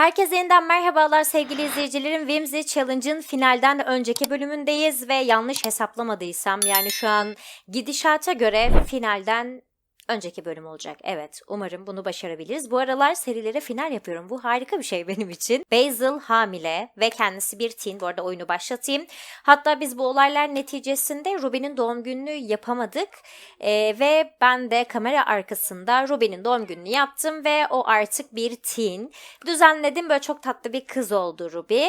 Herkese yeniden merhabalar sevgili izleyicilerim. Whimsy Challenge'ın finalden önceki bölümündeyiz ve yanlış hesaplamadıysam yani şu an gidişata göre finalden önceki bölüm olacak. Evet umarım bunu başarabiliriz. Bu aralar serilere final yapıyorum. Bu harika bir şey benim için. Basil hamile ve kendisi bir teen. Bu arada oyunu başlatayım. Hatta biz bu olaylar neticesinde Ruby'nin doğum gününü yapamadık. Ee, ve ben de kamera arkasında Ruby'nin doğum gününü yaptım ve o artık bir teen. Düzenledim böyle çok tatlı bir kız oldu Ruby.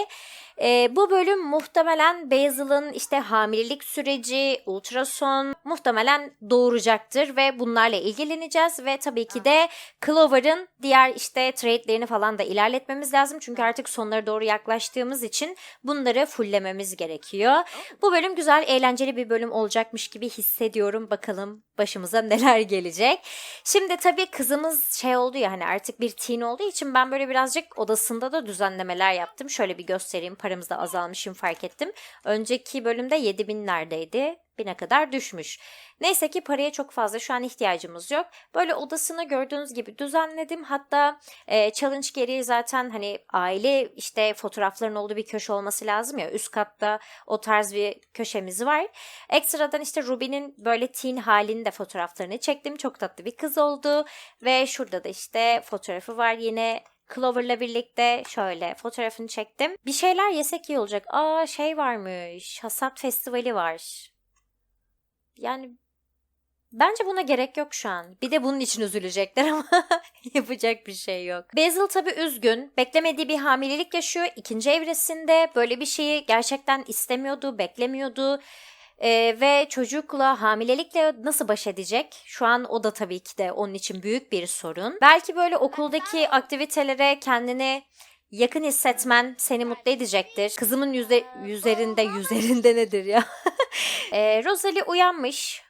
Ee, bu bölüm muhtemelen Basil'ın işte hamilelik süreci, ultrason muhtemelen doğuracaktır ve bunlarla ilgileneceğiz ve tabii ki de Clover'ın diğer işte trade'lerini falan da ilerletmemiz lazım. Çünkü artık sonlara doğru yaklaştığımız için bunları fulllememiz gerekiyor. Bu bölüm güzel, eğlenceli bir bölüm olacakmış gibi hissediyorum. Bakalım başımıza neler gelecek. Şimdi tabii kızımız şey oldu ya hani artık bir teen olduğu için ben böyle birazcık odasında da düzenlemeler yaptım. Şöyle bir göstereyim. Paramız da azalmışım fark ettim. Önceki bölümde 7000'lerdeydi. Bine kadar düşmüş. Neyse ki paraya çok fazla şu an ihtiyacımız yok. Böyle odasını gördüğünüz gibi düzenledim. Hatta e, challenge gereği zaten hani aile işte fotoğrafların olduğu bir köşe olması lazım ya. Üst katta o tarz bir köşemiz var. Ekstradan işte Ruby'nin böyle teen halini de fotoğraflarını çektim. Çok tatlı bir kız oldu. Ve şurada da işte fotoğrafı var yine Clover'la birlikte şöyle fotoğrafını çektim. Bir şeyler yesek iyi olacak. Aa şey varmış. Hasat festivali var. Yani bence buna gerek yok şu an. Bir de bunun için üzülecekler ama yapacak bir şey yok. Basil tabii üzgün. Beklemediği bir hamilelik yaşıyor. İkinci evresinde böyle bir şeyi gerçekten istemiyordu, beklemiyordu. Ee, ve çocukla hamilelikle nasıl baş edecek? Şu an o da tabii ki de onun için büyük bir sorun. Belki böyle okuldaki aktivitelere kendini yakın hissetmen seni mutlu edecektir. Kızımın yüze, yüzlerinde yüzlerinde nedir ya? ee, Rosalie uyanmış.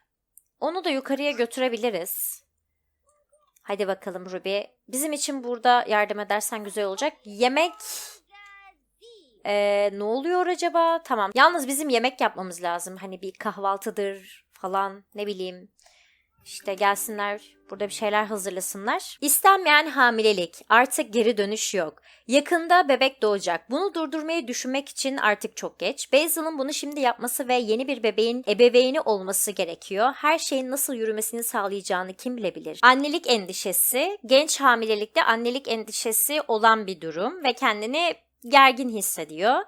Onu da yukarıya götürebiliriz. Hadi bakalım Ruby. Bizim için burada yardım edersen güzel olacak. Yemek ee, ne oluyor acaba? Tamam. Yalnız bizim yemek yapmamız lazım. Hani bir kahvaltıdır falan ne bileyim. İşte gelsinler burada bir şeyler hazırlasınlar. İstenmeyen hamilelik. Artık geri dönüş yok. Yakında bebek doğacak. Bunu durdurmayı düşünmek için artık çok geç. Basil'ın bunu şimdi yapması ve yeni bir bebeğin ebeveyni olması gerekiyor. Her şeyin nasıl yürümesini sağlayacağını kim bilebilir? Annelik endişesi, genç hamilelikte annelik endişesi olan bir durum ve kendini gergin hissediyor.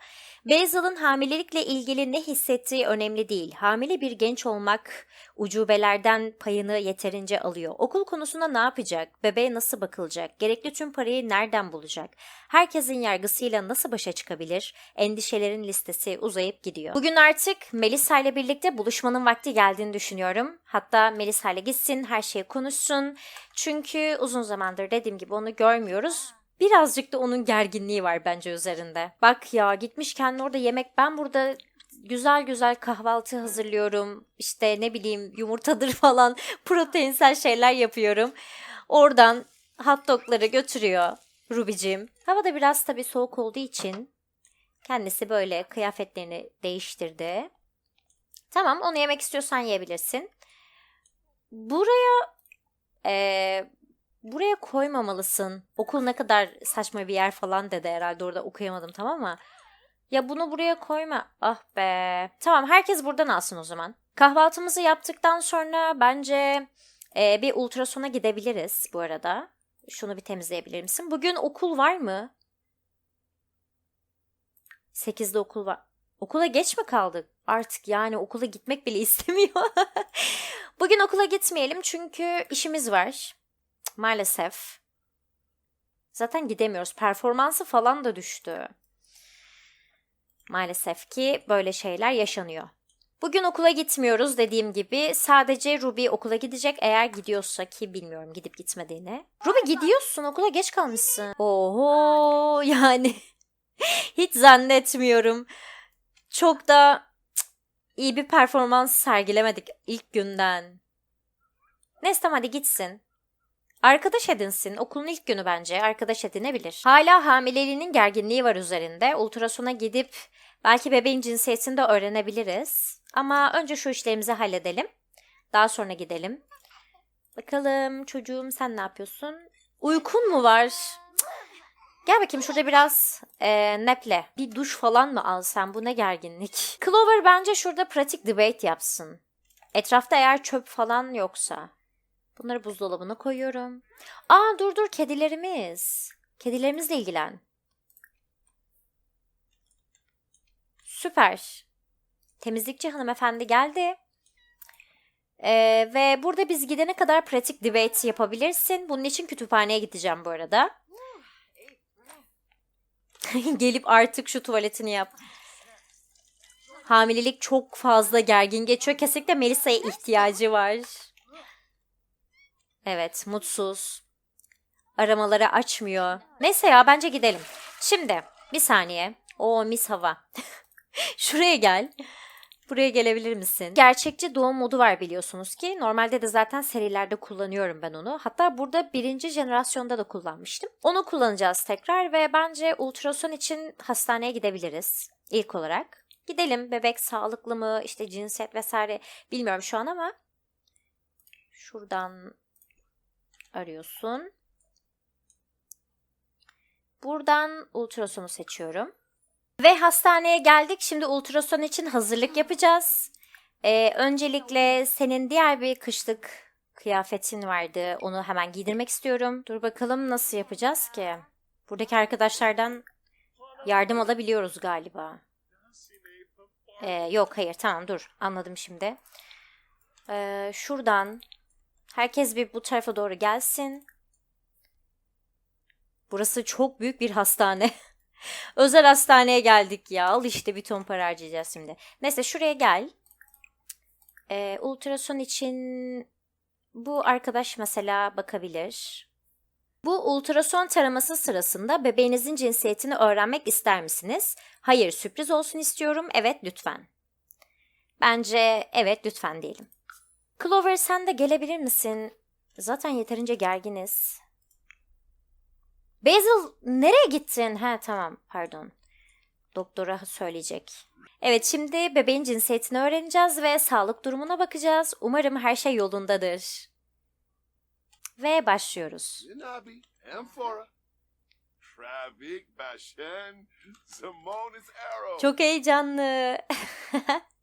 Basil'ın hamilelikle ilgili ne hissettiği önemli değil. Hamile bir genç olmak ucubelerden payını yeterince alıyor. Okul konusunda ne yapacak? Bebeğe nasıl bakılacak? Gerekli tüm parayı nereden bulacak? Herkesin yargısıyla nasıl başa çıkabilir? Endişelerin listesi uzayıp gidiyor. Bugün artık Melisa ile birlikte buluşmanın vakti geldiğini düşünüyorum. Hatta Melisa ile gitsin, her şeyi konuşsun. Çünkü uzun zamandır dediğim gibi onu görmüyoruz. Birazcık da onun gerginliği var bence üzerinde. Bak ya gitmişken orada yemek ben burada güzel güzel kahvaltı hazırlıyorum. İşte ne bileyim yumurtadır falan proteinsel şeyler yapıyorum. Oradan hot dogları götürüyor Rubicim. Hava da biraz tabii soğuk olduğu için kendisi böyle kıyafetlerini değiştirdi. Tamam onu yemek istiyorsan yiyebilirsin. Buraya ee, buraya koymamalısın. Okul ne kadar saçma bir yer falan dedi herhalde orada okuyamadım tamam mı? Ya bunu buraya koyma. Ah be. Tamam herkes buradan alsın o zaman. Kahvaltımızı yaptıktan sonra bence e, bir ultrasona gidebiliriz bu arada. Şunu bir temizleyebilir misin? Bugün okul var mı? 8'de okul var. Okula geç mi kaldık? Artık yani okula gitmek bile istemiyor. Bugün okula gitmeyelim çünkü işimiz var. Maalesef. Zaten gidemiyoruz. Performansı falan da düştü. Maalesef ki böyle şeyler yaşanıyor. Bugün okula gitmiyoruz dediğim gibi. Sadece Ruby okula gidecek eğer gidiyorsa ki bilmiyorum gidip gitmediğini. Ruby gidiyorsun okula geç kalmışsın. Oho yani hiç zannetmiyorum. Çok da iyi bir performans sergilemedik ilk günden. Neyse tamam hadi gitsin. Arkadaş edinsin. Okulun ilk günü bence. Arkadaş edinebilir. Hala hamileliğinin gerginliği var üzerinde. Ultrasona gidip belki bebeğin cinsiyetini de öğrenebiliriz. Ama önce şu işlerimizi halledelim. Daha sonra gidelim. Bakalım çocuğum sen ne yapıyorsun? Uykun mu var? Gel bakayım şurada biraz e, neple. Bir duş falan mı alsam? Bu ne gerginlik. Clover bence şurada pratik debate yapsın. Etrafta eğer çöp falan yoksa. Bunları buzdolabına koyuyorum. Aa dur dur kedilerimiz. Kedilerimizle ilgilen. Süper. Temizlikçi hanımefendi geldi. Ee, ve burada biz gidene kadar pratik debate yapabilirsin. Bunun için kütüphaneye gideceğim bu arada. Gelip artık şu tuvaletini yap. Hamilelik çok fazla gergin geçiyor. Kesinlikle Melisa'ya ihtiyacı var. Evet, mutsuz. Aramaları açmıyor. Neyse ya bence gidelim. Şimdi bir saniye. O mis hava. Şuraya gel. Buraya gelebilir misin? Gerçekçi doğum modu var biliyorsunuz ki. Normalde de zaten serilerde kullanıyorum ben onu. Hatta burada birinci jenerasyonda da kullanmıştım. Onu kullanacağız tekrar ve bence ultrason için hastaneye gidebiliriz ilk olarak. Gidelim bebek sağlıklı mı işte cinsiyet vesaire bilmiyorum şu an ama şuradan arıyorsun. Buradan ultrasonu seçiyorum. Ve hastaneye geldik. Şimdi ultrason için hazırlık yapacağız. Ee, öncelikle senin diğer bir kışlık kıyafetin vardı. Onu hemen giydirmek istiyorum. Dur bakalım nasıl yapacağız ki? Buradaki arkadaşlardan yardım alabiliyoruz galiba. Ee, yok hayır tamam dur anladım şimdi. Ee, şuradan herkes bir bu tarafa doğru gelsin. Burası çok büyük bir hastane. Özel hastaneye geldik ya. Al işte bir ton para harcayacağız şimdi. Neyse şuraya gel. Ee, ultrason için bu arkadaş mesela bakabilir. Bu ultrason taraması sırasında bebeğinizin cinsiyetini öğrenmek ister misiniz? Hayır, sürpriz olsun istiyorum. Evet, lütfen. Bence evet, lütfen diyelim. Clover sen de gelebilir misin? Zaten yeterince gerginiz. Basil nereye gittin? Ha tamam pardon. Doktora söyleyecek. Evet şimdi bebeğin cinsiyetini öğreneceğiz ve sağlık durumuna bakacağız. Umarım her şey yolundadır. Ve başlıyoruz. Zinabi, Amphora, Travik, Bashan, Simonis Arrow. Çok heyecanlı.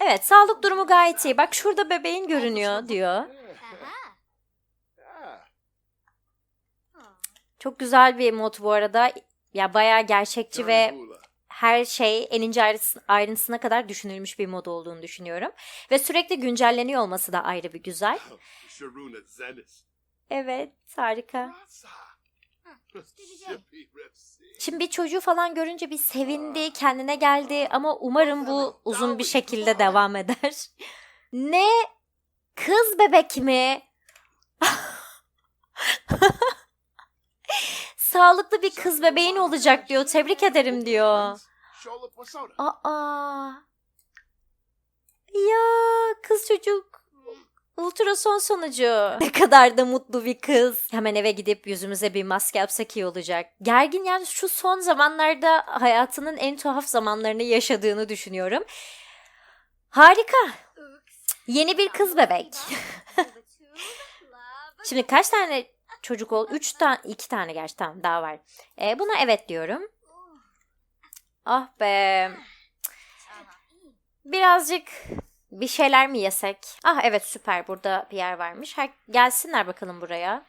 evet sağlık durumu gayet iyi. Bak şurada bebeğin görünüyor diyor. Çok güzel bir mod bu arada. Ya bayağı gerçekçi ve her şey en ince ayrıntısına kadar düşünülmüş bir mod olduğunu düşünüyorum. Ve sürekli güncelleniyor olması da ayrı bir güzel. Evet harika. Şimdi bir çocuğu falan görünce bir sevindi, kendine geldi ama umarım bu uzun bir şekilde devam eder. Ne? Kız bebek mi? Sağlıklı bir kız bebeğin olacak diyor. Tebrik ederim diyor. Aa. Ya kız çocuk. Ultrason sonucu. Ne kadar da mutlu bir kız. Hemen eve gidip yüzümüze bir maske yapsak iyi olacak. Gergin yani şu son zamanlarda hayatının en tuhaf zamanlarını yaşadığını düşünüyorum. Harika. Yeni bir kız bebek. Şimdi kaç tane çocuk ol? Üç tane, iki tane gerçi tamam daha var. Ee, buna evet diyorum. Ah be. Birazcık bir şeyler mi yesek? Ah evet süper burada bir yer varmış. Her, gelsinler bakalım buraya.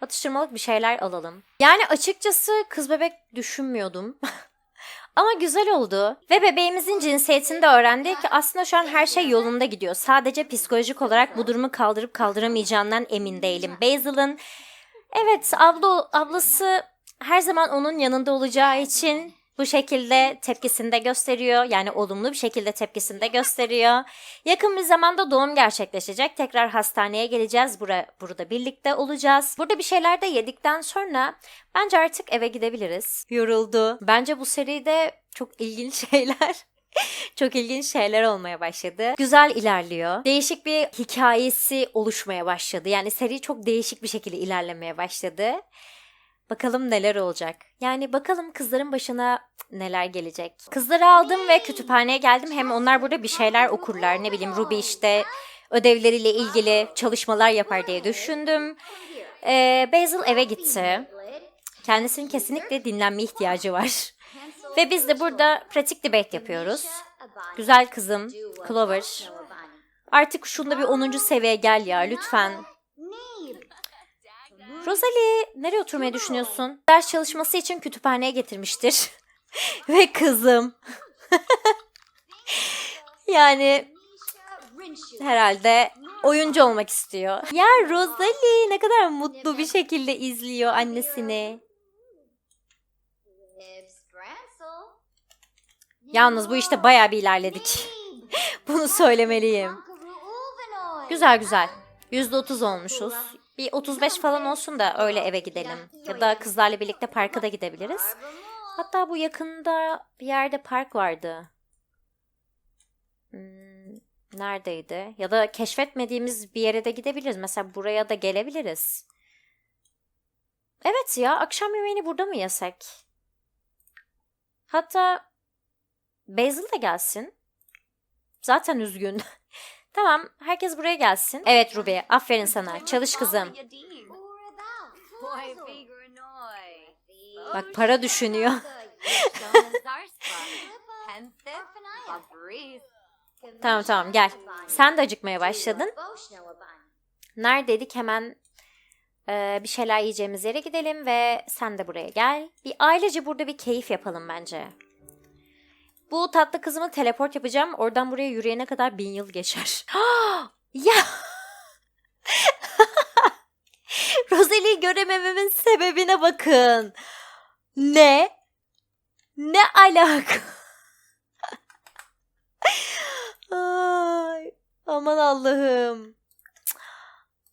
Atıştırmalık bir şeyler alalım. Yani açıkçası kız bebek düşünmüyordum. Ama güzel oldu. Ve bebeğimizin cinsiyetini de öğrendik. Aslında şu an her şey yolunda gidiyor. Sadece psikolojik olarak bu durumu kaldırıp kaldıramayacağından emin değilim. Basil'ın evet abla, ablası her zaman onun yanında olacağı için bu şekilde tepkisini de gösteriyor. Yani olumlu bir şekilde tepkisini de gösteriyor. Yakın bir zamanda doğum gerçekleşecek. Tekrar hastaneye geleceğiz. Bura, burada birlikte olacağız. Burada bir şeyler de yedikten sonra bence artık eve gidebiliriz. Yoruldu. Bence bu seride çok ilginç şeyler çok ilginç şeyler olmaya başladı. Güzel ilerliyor. Değişik bir hikayesi oluşmaya başladı. Yani seri çok değişik bir şekilde ilerlemeye başladı. Bakalım neler olacak. Yani bakalım kızların başına neler gelecek. Kızları aldım ve kütüphaneye geldim. Hem onlar burada bir şeyler okurlar. Ne bileyim Ruby işte ödevleriyle ilgili çalışmalar yapar diye düşündüm. Ee, Basil eve gitti. Kendisinin kesinlikle dinlenme ihtiyacı var. Ve biz de burada pratik debate yapıyoruz. Güzel kızım, Clover. Artık şunda bir 10. seviyeye gel ya lütfen. Rosalie nereye oturmayı düşünüyorsun? Ders çalışması için kütüphaneye getirmiştir. Ve kızım. yani herhalde oyuncu olmak istiyor. Ya Rosalie ne kadar mutlu bir şekilde izliyor annesini. Yalnız bu işte bayağı bir ilerledik. Bunu söylemeliyim. Güzel güzel. %30 olmuşuz. Bir 35 falan olsun da öyle eve gidelim. Ya da kızlarla birlikte parka da gidebiliriz. Hatta bu yakında bir yerde park vardı. Hmm, neredeydi? Ya da keşfetmediğimiz bir yere de gidebiliriz. Mesela buraya da gelebiliriz. Evet ya akşam yemeğini burada mı yesek? Hatta Basil de gelsin. Zaten üzgün. tamam herkes buraya gelsin. Evet Ruby aferin sana. Çalış kızım. Bak para düşünüyor. Tamam tamam gel. Sen de acıkmaya başladın. Neredeydik hemen e, bir şeyler yiyeceğimiz yere gidelim ve sen de buraya gel. Bir ailece burada bir keyif yapalım bence. Bu tatlı kızımı teleport yapacağım. Oradan buraya yürüyene kadar bin yıl geçer. ya! Rosalie'yi göremememin sebebine bakın. Ne? Ne alaka? Ay, aman Allah'ım.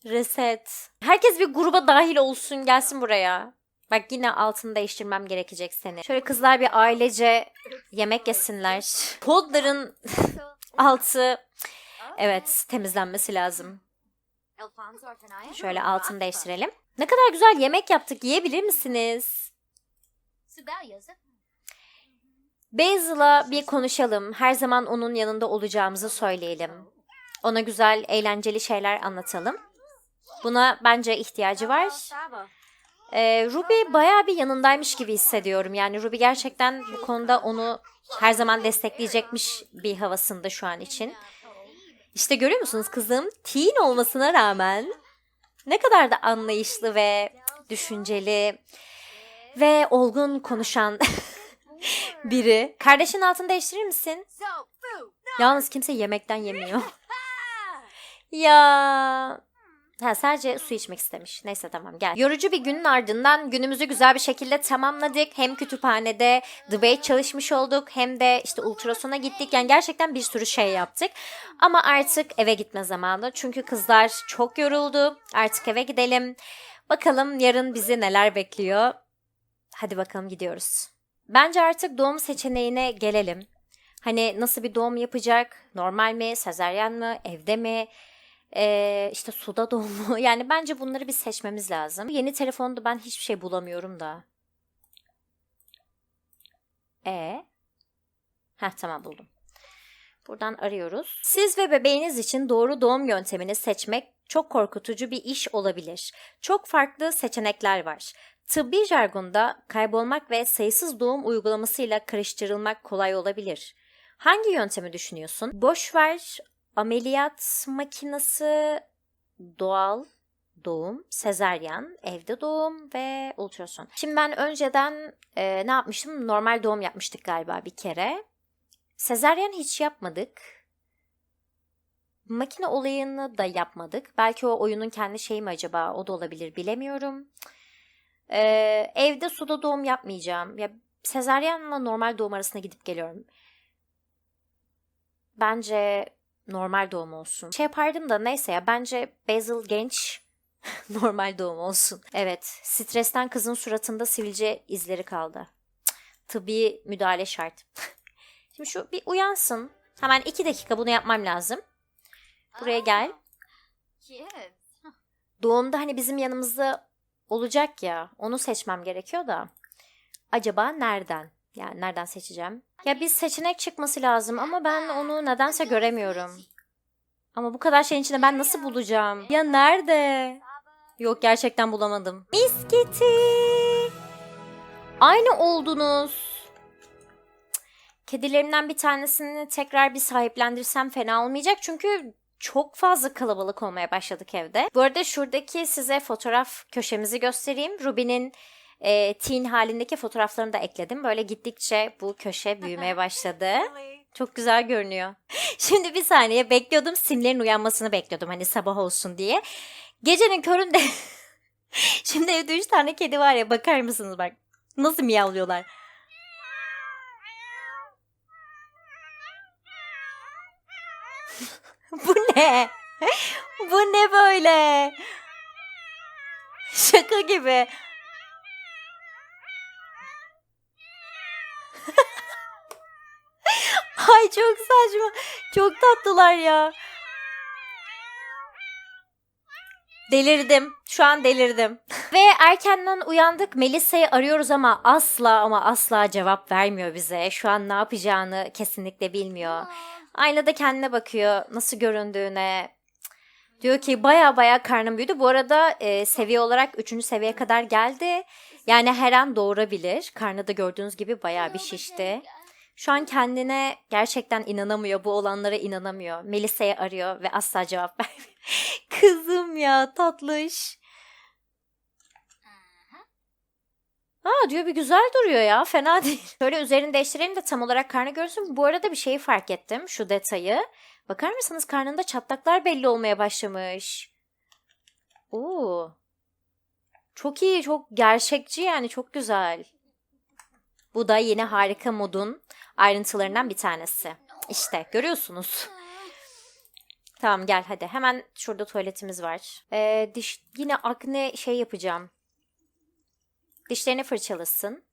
Reset. Herkes bir gruba dahil olsun gelsin buraya. Bak yine altını değiştirmem gerekecek seni. Şöyle kızlar bir ailece yemek yesinler. Podların altı evet temizlenmesi lazım. Şöyle altını değiştirelim. Ne kadar güzel yemek yaptık. Yiyebilir misiniz? Basil'la bir konuşalım. Her zaman onun yanında olacağımızı söyleyelim. Ona güzel, eğlenceli şeyler anlatalım. Buna bence ihtiyacı var. Ee, Ruby bayağı bir yanındaymış gibi hissediyorum. Yani Ruby gerçekten bu konuda onu her zaman destekleyecekmiş bir havasında şu an için. İşte görüyor musunuz kızım? Teen olmasına rağmen ne kadar da anlayışlı ve düşünceli ve olgun konuşan biri. Kardeşin altını değiştirir misin? Yalnız kimse yemekten yemiyor. ya Ha, sadece su içmek istemiş. Neyse tamam gel. Yorucu bir günün ardından günümüzü güzel bir şekilde tamamladık. Hem kütüphanede debate çalışmış olduk hem de işte ultrasona gittik. Yani gerçekten bir sürü şey yaptık. Ama artık eve gitme zamanı. Çünkü kızlar çok yoruldu. Artık eve gidelim. Bakalım yarın bizi neler bekliyor. Hadi bakalım gidiyoruz. Bence artık doğum seçeneğine gelelim. Hani nasıl bir doğum yapacak? Normal mi? Sezeryen mi? Evde mi? Ee, işte suda doğumu. Yani bence bunları bir seçmemiz lazım. Yeni telefonda ben hiçbir şey bulamıyorum da. E. Heh tamam buldum. Buradan arıyoruz. Siz ve bebeğiniz için doğru doğum yöntemini seçmek çok korkutucu bir iş olabilir. Çok farklı seçenekler var. Tıbbi jargonda kaybolmak ve sayısız doğum uygulamasıyla karıştırılmak kolay olabilir. Hangi yöntemi düşünüyorsun? Boş ver, ameliyat makinesi, doğal doğum, sezaryen, evde doğum ve ultrason. Şimdi ben önceden e, ne yapmıştım? Normal doğum yapmıştık galiba bir kere. Sezaryen hiç yapmadık. Makine olayını da yapmadık. Belki o oyunun kendi şeyi mi acaba? O da olabilir bilemiyorum. Ee, evde suda doğum yapmayacağım. Ya sezaryenle normal doğum arasında gidip geliyorum. Bence normal doğum olsun. Şey yapardım da neyse ya bence Basil genç normal doğum olsun. Evet stresten kızın suratında sivilce izleri kaldı. Cık, Tıbbi müdahale şart. Şimdi şu bir uyansın. Hemen iki dakika bunu yapmam lazım. Buraya gel. Doğumda hani bizim yanımızda olacak ya onu seçmem gerekiyor da. Acaba nereden? Yani nereden seçeceğim? Ya bir seçenek çıkması lazım ama ben onu nedense göremiyorum. Ama bu kadar şeyin içinde ben nasıl bulacağım? Ya nerede? Yok gerçekten bulamadım. Misketi. Aynı oldunuz. Kedilerimden bir tanesini tekrar bir sahiplendirsem fena olmayacak. Çünkü çok fazla kalabalık olmaya başladık evde. Bu arada şuradaki size fotoğraf köşemizi göstereyim. Ruby'nin e, teen halindeki fotoğraflarını da ekledim. Böyle gittikçe bu köşe büyümeye başladı. Çok güzel görünüyor. Şimdi bir saniye bekliyordum. Simlerin uyanmasını bekliyordum hani sabah olsun diye. Gecenin köründe Şimdi evde üç tane kedi var ya bakar mısınız bak. Nasıl miyavlıyorlar. Bu ne? Bu ne böyle? Şaka gibi. Ay çok saçma. Çok tatlılar ya. Delirdim. Şu an delirdim. Ve erkenden uyandık. Melisa'yı arıyoruz ama asla ama asla cevap vermiyor bize. Şu an ne yapacağını kesinlikle bilmiyor. Aynada kendine bakıyor. Nasıl göründüğüne. Diyor ki baya baya karnım büyüdü. Bu arada e, seviye olarak 3. seviyeye kadar geldi. Yani her an doğurabilir. Karnı da gördüğünüz gibi baya bir şişti. Şu an kendine gerçekten inanamıyor. Bu olanlara inanamıyor. Melisa'yı arıyor ve asla cevap vermiyor. Kızım ya tatlış. Aa diyor bir güzel duruyor ya fena değil. Şöyle üzerini değiştirelim de tam olarak karnı görsün. Bu arada bir şeyi fark ettim şu detayı. Bakar mısınız karnında çatlaklar belli olmaya başlamış. Oo. Çok iyi çok gerçekçi yani çok güzel. Bu da yine harika modun ayrıntılarından bir tanesi. İşte görüyorsunuz. Tamam gel hadi. Hemen şurada tuvaletimiz var. Ee, diş yine akne şey yapacağım. Dişlerini fırçalasın.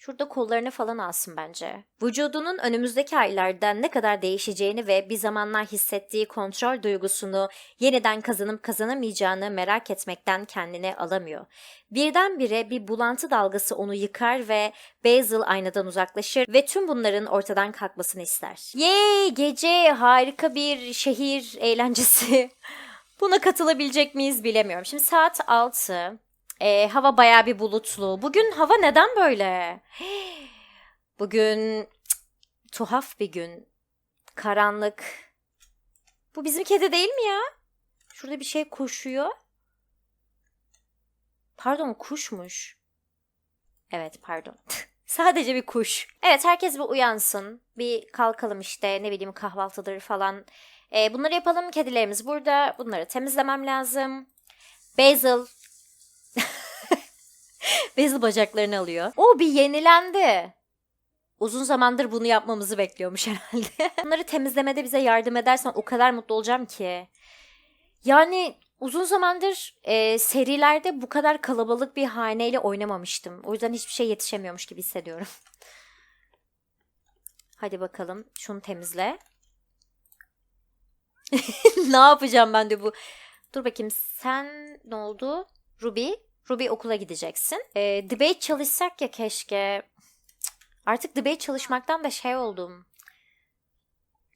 Şurada kollarını falan alsın bence. Vücudunun önümüzdeki aylarda ne kadar değişeceğini ve bir zamanlar hissettiği kontrol duygusunu yeniden kazanıp kazanamayacağını merak etmekten kendini alamıyor. Birdenbire bir bulantı dalgası onu yıkar ve Basil aynadan uzaklaşır ve tüm bunların ortadan kalkmasını ister. Yay! Gece harika bir şehir eğlencesi. Buna katılabilecek miyiz bilemiyorum. Şimdi saat 6. Ee, hava bayağı bir bulutlu. Bugün hava neden böyle? Bugün tuhaf bir gün. Karanlık. Bu bizim kedi değil mi ya? Şurada bir şey koşuyor. Pardon kuşmuş. Evet pardon. Sadece bir kuş. Evet herkes bir uyansın. Bir kalkalım işte ne bileyim kahvaltıdır falan. Ee, bunları yapalım. Kedilerimiz burada. Bunları temizlemem lazım. Basil. Basil bacaklarını alıyor. O bir yenilendi. Uzun zamandır bunu yapmamızı bekliyormuş herhalde. Bunları temizlemede bize yardım edersen o kadar mutlu olacağım ki. Yani uzun zamandır e, serilerde bu kadar kalabalık bir haneyle oynamamıştım. O yüzden hiçbir şey yetişemiyormuş gibi hissediyorum. Hadi bakalım şunu temizle. ne yapacağım ben de bu? Dur bakayım sen ne oldu? Ruby. Ruby okula gideceksin. E, debate çalışsak ya keşke. Artık debate çalışmaktan da şey oldum.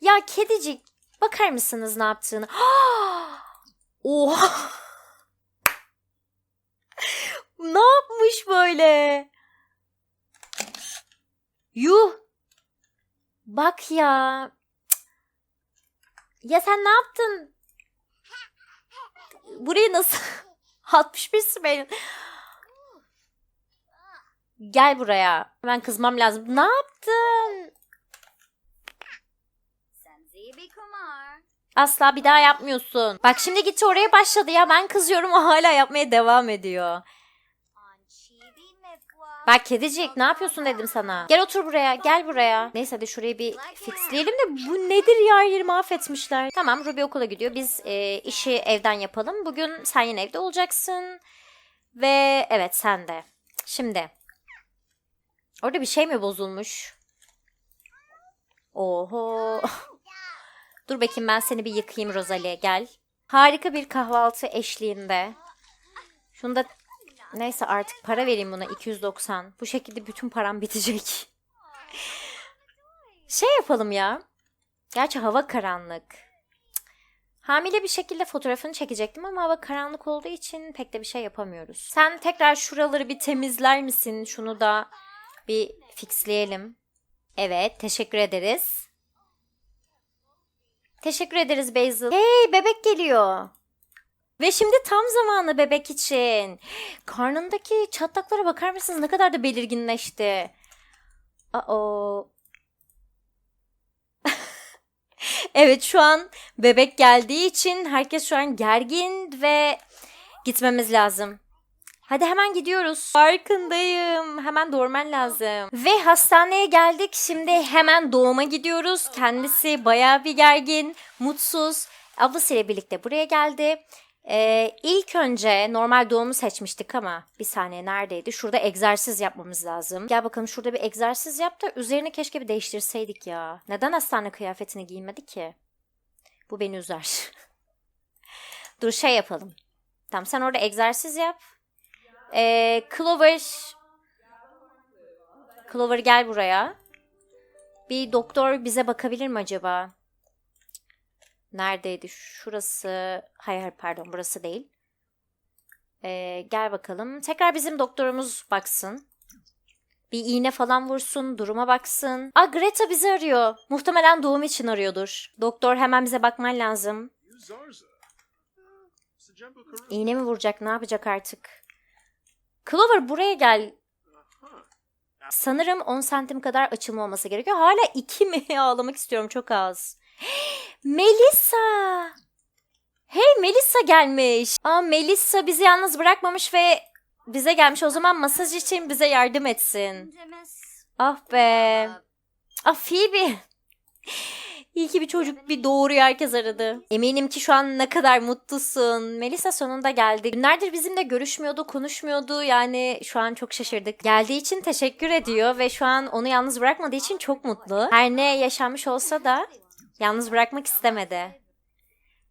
Ya kedicik bakar mısınız ne yaptığını? Oha! ne yapmış böyle? Yuh! Bak ya. Ya sen ne yaptın? Burayı nasıl 61 Sibel'in. Gel buraya. Hemen kızmam lazım. Ne yaptın? Asla bir daha yapmıyorsun. Bak şimdi gitti oraya başladı ya. Ben kızıyorum o hala yapmaya devam ediyor. Bak kedicik ne yapıyorsun dedim sana. Gel otur buraya gel buraya. Neyse hadi şurayı bir fixleyelim de bu nedir ya yeri mahvetmişler. Tamam Ruby okula gidiyor. Biz e, işi evden yapalım. Bugün sen yine evde olacaksın. Ve evet sen de. Şimdi. Orada bir şey mi bozulmuş? Oho. Dur bakayım ben seni bir yıkayayım Rosalie gel. Harika bir kahvaltı eşliğinde. Şunu da neyse artık para vereyim buna 290. Bu şekilde bütün param bitecek. Şey yapalım ya. Gerçi hava karanlık. Hamile bir şekilde fotoğrafını çekecektim ama hava karanlık olduğu için pek de bir şey yapamıyoruz. Sen tekrar şuraları bir temizler misin? Şunu da bir fixleyelim. Evet, teşekkür ederiz. Teşekkür ederiz Basil. Hey, bebek geliyor. Ve şimdi tam zamanı bebek için. Karnındaki çatlaklara bakar mısınız? Ne kadar da belirginleşti. Aa. evet şu an bebek geldiği için herkes şu an gergin ve gitmemiz lazım. Hadi hemen gidiyoruz. Farkındayım. Hemen doğurman lazım. Ve hastaneye geldik. Şimdi hemen doğuma gidiyoruz. Kendisi bayağı bir gergin, mutsuz. Ablasıyla birlikte buraya geldi. Ee, ilk önce normal doğumu seçmiştik ama bir saniye neredeydi? Şurada egzersiz yapmamız lazım. Gel bakalım şurada bir egzersiz yap da üzerini keşke bir değiştirseydik ya. Neden hastane kıyafetini giymedi ki? Bu beni üzer. Dur şey yapalım. Tamam sen orada egzersiz yap. Ee, Clover Clover gel buraya. Bir doktor bize bakabilir mi acaba? Neredeydi? Şurası. Hayır hayır, pardon burası değil. Ee, gel bakalım. Tekrar bizim doktorumuz baksın. Bir iğne falan vursun, duruma baksın. Aa Greta bizi arıyor. Muhtemelen doğum için arıyordur. Doktor hemen bize bakman lazım. İğne mi vuracak, ne yapacak artık? Clover buraya gel. Sanırım 10 santim kadar açılma olması gerekiyor. Hala 2 mi? Ağlamak istiyorum çok az. Melissa! Hey Melissa gelmiş. Aa Melissa bizi yalnız bırakmamış ve bize gelmiş. O zaman masaj için bize yardım etsin. Ah be. Ah Phoebe. İyi ki bir çocuk bir doğuruyor herkes aradı. Eminim ki şu an ne kadar mutlusun. Melisa sonunda geldi. Günlerdir bizimle görüşmüyordu, konuşmuyordu. Yani şu an çok şaşırdık. Geldiği için teşekkür ediyor ve şu an onu yalnız bırakmadığı için çok mutlu. Her ne yaşanmış olsa da yalnız bırakmak istemedi.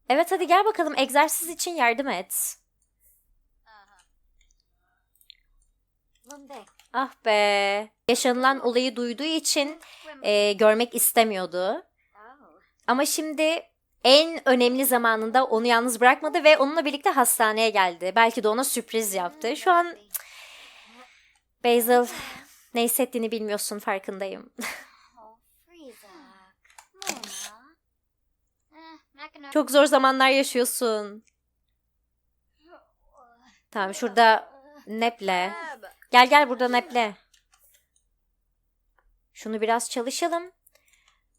Evet hadi gel bakalım egzersiz için yardım et. Ah be. Yaşanılan olayı duyduğu için e, görmek istemiyordu. Ama şimdi en önemli zamanında onu yalnız bırakmadı ve onunla birlikte hastaneye geldi. Belki de ona sürpriz yaptı. Şu an Basil ne hissettiğini bilmiyorsun farkındayım. Çok zor zamanlar yaşıyorsun. Tamam şurada neple. Gel gel burada neple. Şunu biraz çalışalım.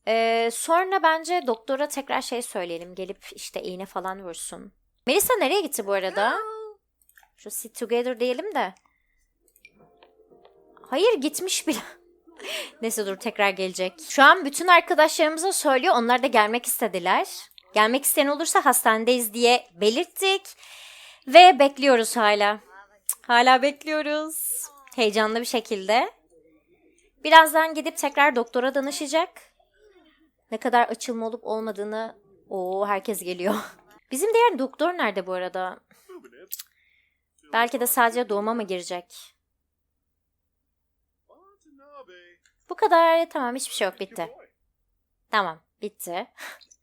Ee, sonra bence doktora tekrar şey söyleyelim. Gelip işte iğne falan vursun. Melissa nereye gitti bu arada? Şu sit together diyelim de. Hayır gitmiş bile. Neyse dur tekrar gelecek. Şu an bütün arkadaşlarımıza söylüyor. Onlar da gelmek istediler. Gelmek isteyen olursa hastanedeyiz diye belirttik. Ve bekliyoruz hala. Hala bekliyoruz. Heyecanlı bir şekilde. Birazdan gidip tekrar doktora danışacak. Ne kadar açılma olup olmadığını... Oo herkes geliyor. Bizim diğer doktor nerede bu arada? Belki de sadece doğuma mı girecek? Bu kadar. Tamam hiçbir şey yok bitti. Tamam bitti.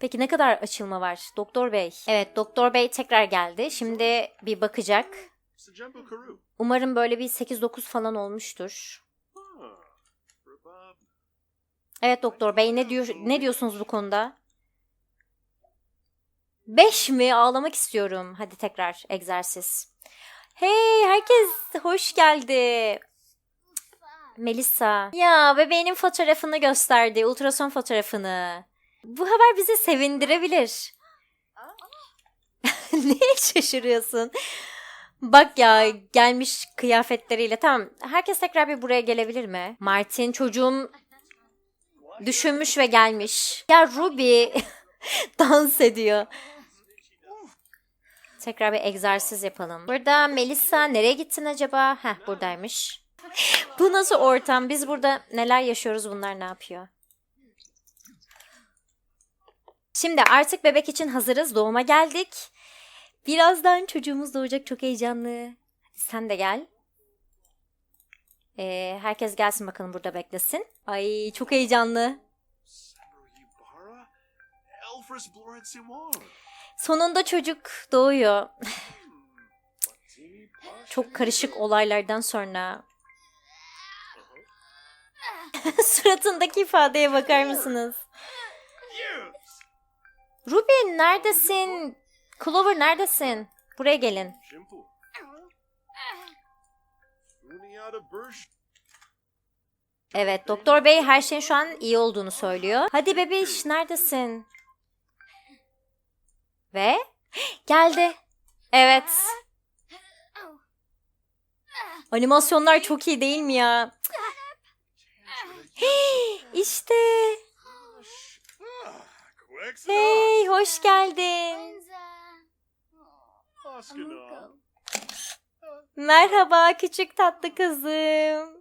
Peki ne kadar açılma var? Doktor bey. Evet doktor bey tekrar geldi. Şimdi bir bakacak. Umarım böyle bir 8-9 falan olmuştur. Rabab. Evet doktor bey ne diyor ne diyorsunuz bu konuda? 5 mi? Ağlamak istiyorum. Hadi tekrar egzersiz. Hey herkes hoş geldi. Melissa. Ya bebeğinin fotoğrafını gösterdi. Ultrason fotoğrafını. Bu haber bizi sevindirebilir. Niye şaşırıyorsun? Bak ya gelmiş kıyafetleriyle. Tamam herkes tekrar bir buraya gelebilir mi? Martin çocuğum düşünmüş ve gelmiş. Ya Ruby dans ediyor. Tekrar bir egzersiz yapalım. Burada Melissa nereye gittin acaba? Heh buradaymış. Bu nasıl ortam? Biz burada neler yaşıyoruz bunlar ne yapıyor? Şimdi artık bebek için hazırız. Doğuma geldik. Birazdan çocuğumuz doğacak. Çok heyecanlı. Sen de gel. Ee, herkes gelsin bakalım burada beklesin. Ay çok heyecanlı. Sonunda çocuk doğuyor. Çok karışık olaylardan sonra. Suratındaki ifadeye bakar mısınız? Ruby neredesin? Clover neredesin? Buraya gelin. Evet doktor bey her şeyin şu an iyi olduğunu söylüyor. Hadi bebiş neredesin? Ve geldi. Evet. Animasyonlar çok iyi değil mi ya? İşte. Ah. Hey hoş geldin. Merhaba küçük tatlı kızım.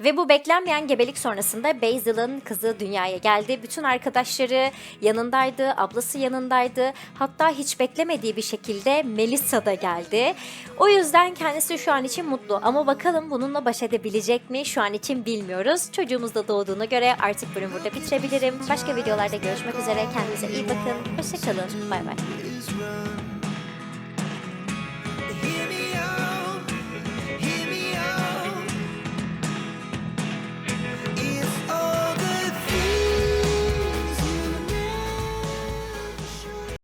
Ve bu beklenmeyen gebelik sonrasında Basil'ın kızı dünyaya geldi. Bütün arkadaşları yanındaydı, ablası yanındaydı. Hatta hiç beklemediği bir şekilde Melissa da geldi. O yüzden kendisi şu an için mutlu. Ama bakalım bununla baş edebilecek mi? Şu an için bilmiyoruz. Çocuğumuz da doğduğuna göre artık bölüm burada bitirebilirim. Başka videolarda görüşmek üzere. Kendinize iyi bakın. Hoşçakalın. Bay bay.